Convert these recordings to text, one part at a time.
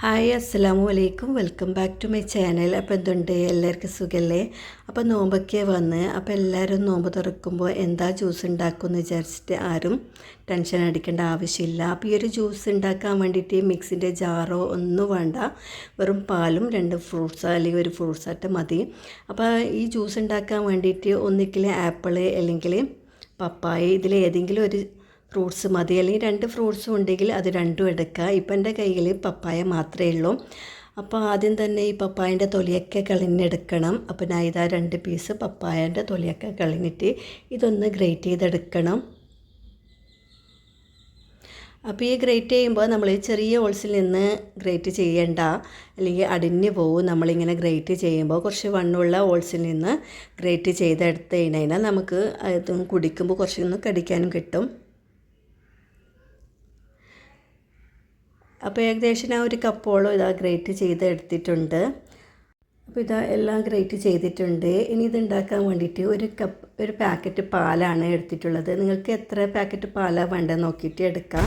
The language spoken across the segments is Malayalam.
ഹായ് അസ്സലാമു അലൈക്കും. Welcome back to my channel. അപ്പോൾ എന്തുണ്ട്? എല്ലാവർക്കും സുഖമല്ലേ അപ്പോൾ നോമ്പൊക്കെ വന്ന് അപ്പോൾ എല്ലാവരും നോമ്പ് തുറക്കുമ്പോൾ എന്താ ജ്യൂസ് ഉണ്ടാക്കുമെന്ന് വിചാരിച്ചിട്ട് ആരും ടെൻഷൻ അടിക്കേണ്ട ആവശ്യമില്ല. അപ്പോൾ ഈ ഒരു ജ്യൂസ് ഉണ്ടാക്കാൻ വേണ്ടിയിട്ട് മിക്സിന്റെ ജാറോ ഒന്നും വേണ്ട. വെറും പാലും രണ്ട് ഫ്രൂട്ട്സോ അല്ലെങ്കിൽ ഒരു ഫ്രൂട്ട്സായിട്ട് മതി. അപ്പോൾ ഈ ജ്യൂസ് ഉണ്ടാക്കാൻ വേണ്ടിയിട്ട് ഒന്നിക്കിൽ ആപ്പിൾ അല്ലെങ്കിൽ പപ്പായ ഇതിലേതെങ്കിലും ഒരു ഫ്രൂട്ട്സ് മതി. അല്ലെങ്കിൽ രണ്ട് ഫ്രൂട്ട്സും ഉണ്ടെങ്കിൽ അത് രണ്ടും എടുക്കുക. ഇപ്പം എന്റെ കയ്യിൽ പപ്പായ മാത്രമേ ഉള്ളൂ. അപ്പോൾ ആദ്യം തന്നെ ഈ പപ്പായന്റെ തൊലിയൊക്കെ കളഞ്ഞെടുക്കണം. അപ്പം ഞാൻ ഇതാ രണ്ട് പീസ് പപ്പായന്റെ തൊലിയൊക്കെ കളഞ്ഞിട്ട് ഇതൊന്ന് ഗ്രേറ്റ് ചെയ്തെടുക്കണം. അപ്പോൾ ഈ ഗ്രേറ്റ് ചെയ്യുമ്പോൾ നമ്മൾ ചെറിയ ഹോൾസിൽ നിന്ന് ഗ്രേറ്റ് ചെയ്യേണ്ട. അല്ലെങ്കിൽ അടിഞ്ഞു പോകും നമ്മളിങ്ങനെ ഗ്രേറ്റ് ചെയ്യുമ്പോൾ. കുറച്ച് വണ്ണുള്ള ഹോൾസിൽ നിന്ന് ഗ്രേറ്റ് ചെയ്തെടുത്ത് കഴിഞ്ഞാൽ നമുക്ക് അതും കുടിക്കുമ്പോൾ കുറച്ചൊന്ന് കടിക്കാനും കിട്ടും. അപ്പോൾ ഏകദേശം ഞാൻ ഒരു കപ്പോളം ഇതാ ഗ്രേറ്റ് ചെയ്ത് എടുത്തിട്ടുണ്ട്. അപ്പോൾ ഇതാ എല്ലാം ഗ്രേറ്റ് ചെയ്തിട്ടുണ്ട്. ഇനി ഇത് ഉണ്ടാക്കാൻ വേണ്ടിയിട്ട് ഒരു കപ്പ് ഒരു പാക്കറ്റ് പാലാണ് എടുത്തിട്ടുള്ളത്. നിങ്ങൾക്ക് എത്ര പാക്കറ്റ് പാലാണ് വേണ്ടത് നോക്കിയിട്ട് എടുക്കാം.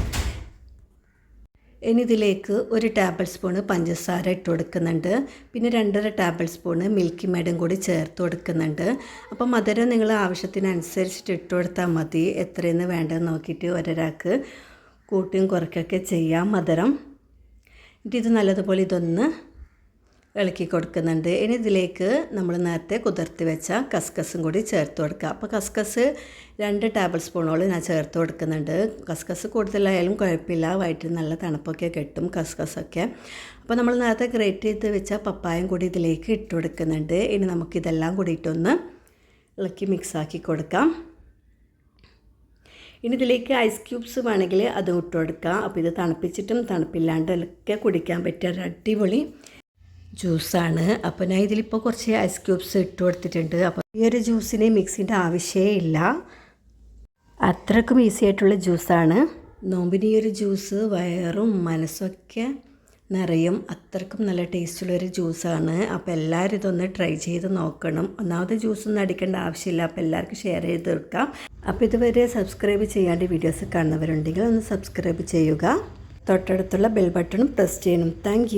ഇനി ഇതിലേക്ക് ഒരു ടേബിൾ സ്പൂണ് പഞ്ചസാര ഇട്ട് കൊടുക്കുന്നുണ്ട്. പിന്നെ രണ്ടര ടേബിൾ സ്പൂണ് മിൽക്കി മേഡും കൂടി ചേർത്ത് കൊടുക്കുന്നുണ്ട്. അപ്പോൾ മധുരം നിങ്ങൾ ആവശ്യത്തിനനുസരിച്ചിട്ട് ഇട്ട് കൊടുത്താൽ മതി. എത്രയെന്ന് വേണ്ടതെന്ന് നോക്കിയിട്ട് ഒരാൾക്ക് കൂട്ടിയും കുറയ്ക്കൊക്കെ ചെയ്യാം മധുരം. എന്നിട്ട് ഇത് നല്ലതുപോലെ ഇതൊന്ന് ഇളക്കി കൊടുക്കുന്നുണ്ട്. ഇനി ഇതിലേക്ക് നമ്മൾ നേരത്തെ കുതിർത്തി വെച്ച കസ്കസും കൂടി ചേർത്ത് കൊടുക്കുക. അപ്പോൾ കസ്കസ് രണ്ട് ടേബിൾ സ്പൂണോളം ഞാൻ ചേർത്ത് കൊടുക്കുന്നുണ്ട്. കസ്കസ് കൂടുതലായാലും കുഴപ്പമില്ല. വയറ്റിൽ നല്ല തണുപ്പൊക്കെ കിട്ടും കസ്കസൊക്കെ. അപ്പോൾ നമ്മൾ നേരത്തെ ഗ്രേറ്റ് ചെയ്ത് വെച്ച പപ്പായം കൂടി ഇതിലേക്ക് ഇട്ട് കൊടുക്കുന്നുണ്ട്. ഇനി നമുക്കിതെല്ലാം കൂടിയിട്ടൊന്ന് ഇളക്കി മിക്സാക്കി കൊടുക്കാം. ഇനി ഇതിലേക്ക് ഐസ് ക്യൂബ്സ് വേണമെങ്കിൽ അത് ഇട്ട് കൊടുക്കാം അപ്പോൾ ഇത് തണുപ്പിച്ചിട്ടും തണുപ്പില്ലാണ്ടൊക്കെ കുടിക്കാൻ പറ്റിയ ഒരു അടിപൊളി ജ്യൂസാണ് അപ്പോൾ ഞാൻ ഇതിലിപ്പോൾ കുറച്ച് ഐസ് ക്യൂബ്സ് ഇട്ട് കൊടുത്തിട്ടുണ്ട് അപ്പോൾ ഈ ഒരു ജ്യൂസിന് മിക്സിന്റെ ആവശ്യമേ ഇല്ല. അത്രക്കും ഈസി ആയിട്ടുള്ള ജ്യൂസാണ് നോമ്പിന് ഈ ഒരു ജ്യൂസ് വയറും മനസ്സൊക്കെ നിറയും. അത്രക്കും നല്ല ടേസ്റ്റുള്ളൊരു ജ്യൂസാണ് അപ്പോൾ എല്ലാവരും ഇതൊന്ന് ട്രൈ ചെയ്ത് നോക്കണം. ഒന്നാമത് ജ്യൂസൊന്നും അടിക്കേണ്ട ആവശ്യമില്ല. അപ്പോൾ എല്ലാവർക്കും ഷെയർ ചെയ്ത് തീർക്കാം. അപ്പോൾ ഇതുവരെ സബ്സ്ക്രൈബ് ചെയ്യാണ്ട് വീഡിയോസ് കാണുന്നവരുണ്ടെങ്കിൽ ഒന്ന് സബ്സ്ക്രൈബ് ചെയ്യുക. തൊട്ടടുത്തുള്ള ബെൽ ബട്ടണും പ്രസ് ചെയ്യണം. താങ്ക്